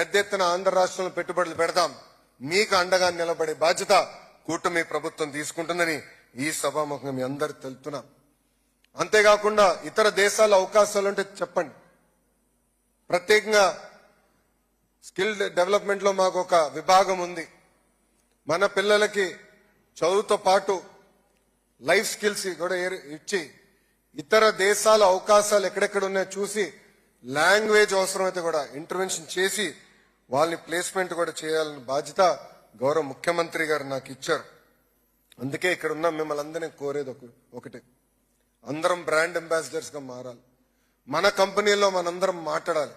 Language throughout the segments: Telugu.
పెద్ద ఎత్తున ఆంధ్ర రాష్ట్రంలో పెట్టుబడులు పెడదాం. మీకు అండగా నిలబడే బాధ్యత కూటమి ప్రభుత్వం తీసుకుంటుందని ఈ సభాముఖంగా మీ అందరు తెలుపుతున్నాం అంతేకాకుండా ఇతర దేశాల అవకాశాలు అంటే చెప్పండి. ప్రత్యేకంగా స్కిల్ డెవలప్మెంట్లో మాకు ఒక విభాగం ఉంది. మన పిల్లలకి చదువుతో పాటు లైఫ్ స్కిల్స్ కూడా ఇచ్చి ఇతర దేశాల అవకాశాలు ఎక్కడెక్కడ ఉన్నాయో చూసి లాంగ్వేజ్ అవసరమైతే కూడా ఇంటర్వెన్షన్ చేసి వాళ్ళని ప్లేస్మెంట్ కూడా చేయాలని బాధ్యత గౌరవ ముఖ్యమంత్రి గారు నాకు ఇచ్చారు. అందుకే ఇక్కడ ఉన్న మిమ్మల్ని అందరినీ కోరేది ఒక ఒకటే. అందరం బ్రాండ్ అంబాసిడర్స్గా మారాలి. మన కంపెనీలో మనందరం మాట్లాడాలి.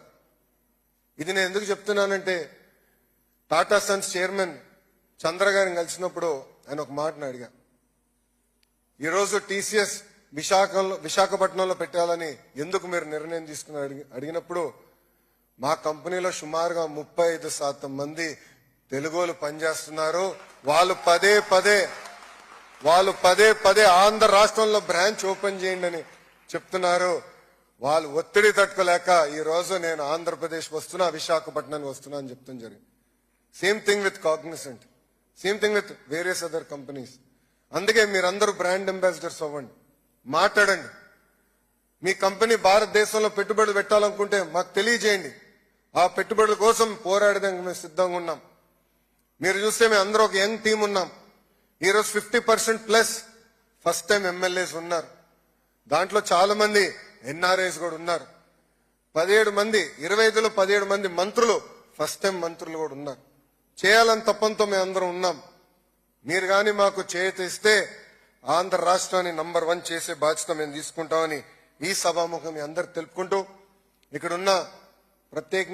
ఇది నేను ఎందుకు చెప్తున్నానంటే టాటా సన్స్ చైర్మన్ చంద్ర గారిని కలిసినప్పుడు ఆయన ఒక మాటను అడిగా. ఈరోజు టీసీఎస్ విశాఖలో విశాఖపట్నంలో పెట్టాలని ఎందుకు మీరు నిర్ణయం తీసుకుని అడిగి అడిగినప్పుడు మా కంపెనీలో సుమారుగా ముప్పై ఐదు శాతం మంది తెలుగులు పనిచేస్తున్నారు. వాళ్ళు పదే పదే వాళ్ళు పదే పదే ఆంధ్ర రాష్ట్రంలో బ్రాంచ్ ఓపెన్ చేయండి అని చెప్తున్నారు. వాళ్ళు ఒత్తిడి తట్టుకోలేక ఈ రోజు నేను ఆంధ్రప్రదేశ్ వస్తున్నా విశాఖపట్నానికి వస్తున్నా అని చెప్తాం జరిగింది. Same thing with Cognizant same thing with various other companies అందుకే మీరందరూ బ్రాండ్ అంబాసిడర్స్ అవ్వండి. మాట్లాడండి. మీ కంపెనీ భారతదేశంలో పెట్టుబడులు పెట్టాలనుకుంటే మాకు తెలియజేయండి. ఆ పెట్టుబడుల కోసం పోరాడడానికి మేము సిద్ధంగా ఉన్నాం. మీరు చూస్తే మేము అందరూ ఒక యంగ్ టీం ఉన్నాం. ఈరోజు fifty percent plus first time MLAs ఉన్నారు. దాంట్లో చాలా మంది ఎన్ఆర్ఐస్ కూడా ఉన్నారు. పదిహేడు మంది ఇరవై ఐదులో పదిహేడు మంది మంత్రులు ఫస్ట్ టైం మంత్రులు కూడా ఉన్నారు. చేయాలని తప్పంతో మేము అందరం ఉన్నాం. మీరు కానీ మాకు చేతిస్తే ఆంధ్ర రాష్ట్రాన్ని నంబర్ వన్ చేసే బాధ్యత మేము తీసుకుంటామని ఈ సభాముఖం మీ అందరు తెలుపుకుంటూ ఇక్కడున్న ప్రత్యేకంగా